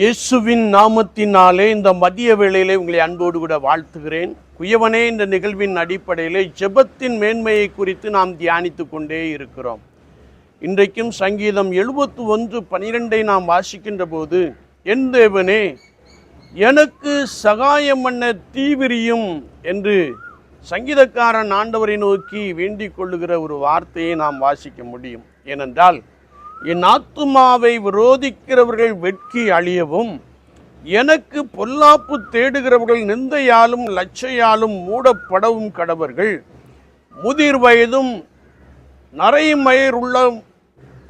இயேசுவின் நாமத்தினாலே இந்த மதிய வேளையிலே உங்களை அன்போடு கூட வாழ்த்துகிறேன். குயவனே இந்த நிகழ்வின் அடிப்படையிலே ஜெபத்தின் மேன்மையை குறித்து நாம் தியானித்து கொண்டே இருக்கிறோம். இன்றைக்கும் சங்கீதம் எழுபத்து ஒன்று பனிரெண்டை நாம் வாசிக்கின்ற போது என் தேவனே எனக்கு சகாயம் பண்ண தீவிரியும் என்று சங்கீதக்காரன் ஆண்டவரை நோக்கி வேண்டிக் கொள்ளுகிற ஒரு வார்த்தையை நாம் வாசிக்க முடியும். ஏனென்றால் என் ஆத்துமாவை விரோதிக்கிறவர்கள் வெட்கி அழியவும் எனக்கு பொல்லாப்பு தேடுகிறவர்கள் நிந்தையாலும் லட்சையாலும் மூடப்படவும் கடவர்கள். முதிர் வயதும் நரைமயிர் உள்ள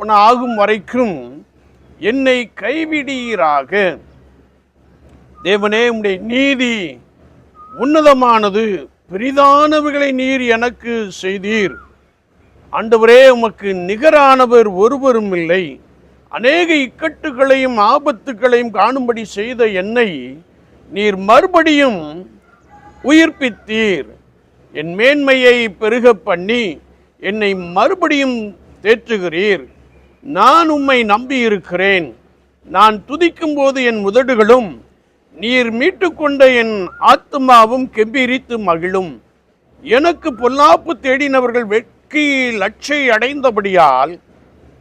ஆகும் வரைக்கும் என்னை கைவிடீராக. தேவனே உடைய நீதி உன்னதமானது பெரிதானவைகளை நீர் எனக்கு செய்தீர். ஆண்டவரே உமக்கு நிகரானவர் ஒருவரும் இல்லை. அநேக இக்கட்டுகளையும் ஆபத்துகளையும் காணும்படி செய்த என்னை நீர் மறுபடியும் உயிர்ப்பித்தீர். என் மேன்மையை பெருக பண்ணி என்னை மறுபடியும் தேற்றுகிறீர். நான் உம்மை நம்பியிருக்கிறேன். நான் துதிக்கும் போது என் உதடுகளும் நீர் மீட்டுக்கொண்ட என் ஆத்மாவும் கெம்பீரித்து மகிழும். எனக்கு பொல்லாப்பு தேடினவர்கள் வெட்கி லட்சை அடைந்தபடியால்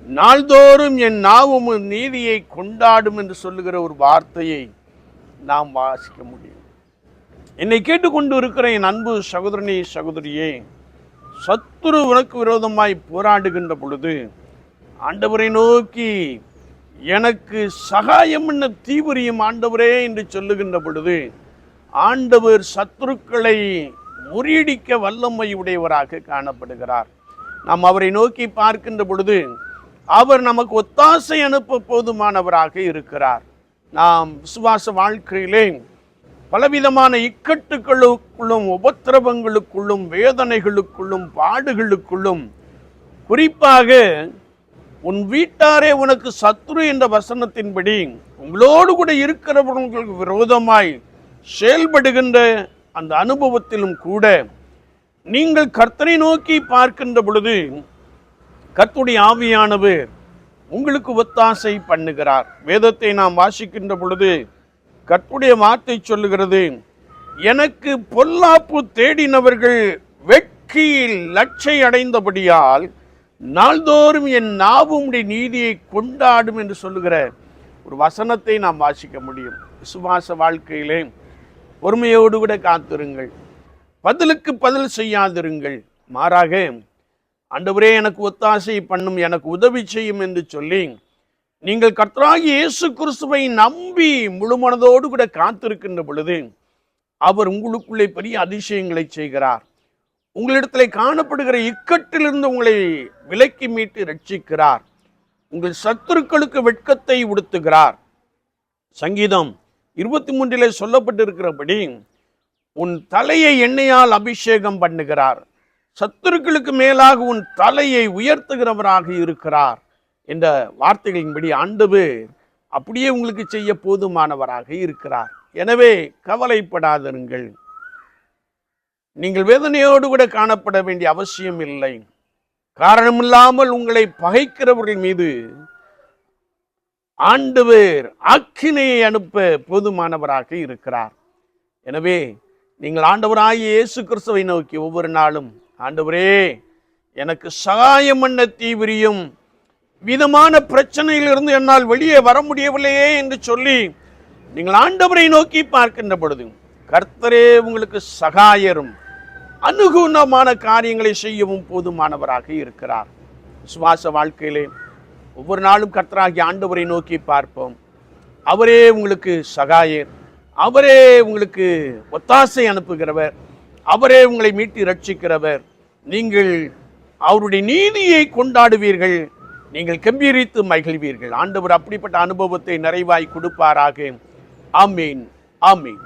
நாள்தோறும் என் நாவும் நீதியை கொண்டாடும் என்று சொல்லுகிற ஒரு வார்த்தையை நாம் வாசிக்க முடியும். என்னை கேட்டுக்கொண்டு இருக்கிற என் அன்பு சகோதரனே சகோதரியே சத்துரு உனக்கு விரோதமாய் போராடுகின்ற பொழுது ஆண்டவரை நோக்கி எனக்கு சகாயம் என்ன தீவிரியம் ஆண்டவரே என்று சொல்லுகின்ற பொழுது ஆண்டவர் சத்துருக்களை முறியடிக்க வல்லமை உடையவராக காணப்படுகிறார். நாம் அவரை நோக்கி பார்க்கின்ற பொழுது அவர் நமக்கு ஒத்தாசை அனுப்ப போதுமானவராக இருக்கிறார். நாம் விசுவாச வாழ்க்கையிலே பலவிதமான இக்கட்டுகளுக்குள்ளும் உபத்திரவங்களுக்குள்ளும் வேதனைகளுக்குள்ளும் பாடுகளுக்குள்ளும் குறிப்பாக உன் வீட்டாரே உனக்கு சத்ரு என்ற வசனத்தின்படி உங்களோடு கூட இருக்கிறவர்களுக்கு விரோதமாய் செயல்படுகின்ற அந்த அனுபவத்திலும் கூட நீங்கள் கர்த்தரை நோக்கி பார்க்கின்ற பொழுது கர்த்துடைய ஆவியானவர் உங்களுக்கு ஒத்தாசை பண்ணுகிறார். வேதத்தை நாம் வாசிக்கின்ற பொழுது கர்த்துடைய வார்த்தை சொல்லுகிறது எனக்கு பொல்லாப்பு தேடினவர்கள் வெட்கியில் லட்சை அடைந்தபடியால் நாள்தோறும் என் நாவும் நீதியை கொண்டாடும் என்று சொல்லுகிற ஒரு வசனத்தை நாம் வாசிக்க முடியும். விசுவாச வாழ்க்கையிலே பொறுமையோடு கூட காத்திருங்கள். பதிலுக்கு பதில் செய்யாதிருங்கள். மாறாக ஆண்டவரே எனக்கு ஒத்தாசை பண்ணும் எனக்கு உதவி செய்யும் என்று சொல்லி நீங்கள் கர்த்தராகி இயேசு கிறிஸ்துவை நம்பி முழுமனதோடு கூட காத்திருக்கின்ற பொழுது அவர் உங்களுக்குள்ளே பெரிய அதிசயங்களை செய்கிறார். உங்களிடத்தில் காணப்படுகிற இக்கட்டிலிருந்து உங்களை விலக்கி மீட்டு ரட்சிக்கிறார் உங்கள் சத்துருக்களுக்கு வெட்கத்தை உடுத்துகிறார். சங்கீதம் இருபத்தி மூன்றிலே சொல்லப்பட்டிருக்கிறபடி உன் தலையை எண்ணெயால் அபிஷேகம் பண்ணுகிறார். சத்துருக்களுக்கு மேலாக உன் தலையை உயர்த்துகிறவராக இருக்கிறார் என்ற வார்த்தைகளின்படி ஆண்டவர் அப்படியே உங்களுக்கு செய்ய போதுமானவராக இருக்கிறார். எனவே கவலைப்படாதிருங்கள். நீங்கள் வேதனையோடு கூட காணப்பட வேண்டிய அவசியம் இல்லை. காரணமில்லாமல் உங்களை பகைக்கிறவர்கள் மீது ஆண்டவர் ஆக்கினையை அனுப்ப போதுமானவராக இருக்கிறார். எனவே நீங்கள் ஆண்டவராகிய இயேசு கிறிஸ்துவை நோக்கி ஒவ்வொரு நாளும் ஆண்டவரே எனக்கு சகாயம் பண்ண தீவிரியும் விதமான பிரச்சனையிலிருந்து என்னால் வெளியே வர முடியவில்லையே என்று சொல்லி நீங்கள் ஆண்டவரை நோக்கி பார்க்கின்ற பொழுது கர்த்தரே உங்களுக்கு சகாயரும் அனுகூலமான காரியங்களை செய்யவும் போதுமானவராக இருக்கிறார். சுவாச வாழ்க்கையிலே ஒவ்வொரு நாளும் கர்த்தராகிய ஆண்டவரை நோக்கி பார்ப்போம். அவரே உங்களுக்கு சகாயர். அவரே உங்களுக்கு ஒத்தாசை அனுப்புகிறவர். அவரே உங்களை மீட்டு ரட்சிக்கிறவர் நீங்கள் அவருடைய நீதியை கொண்டாடுவீர்கள். நீங்கள் கம்பீரித்து மகிழ்வீர்கள். ஆண்டவர் அப்படிப்பட்ட அனுபவத்தை நிறைவாய் கொடுப்பாராக. ஆமீன். ஆமீன்.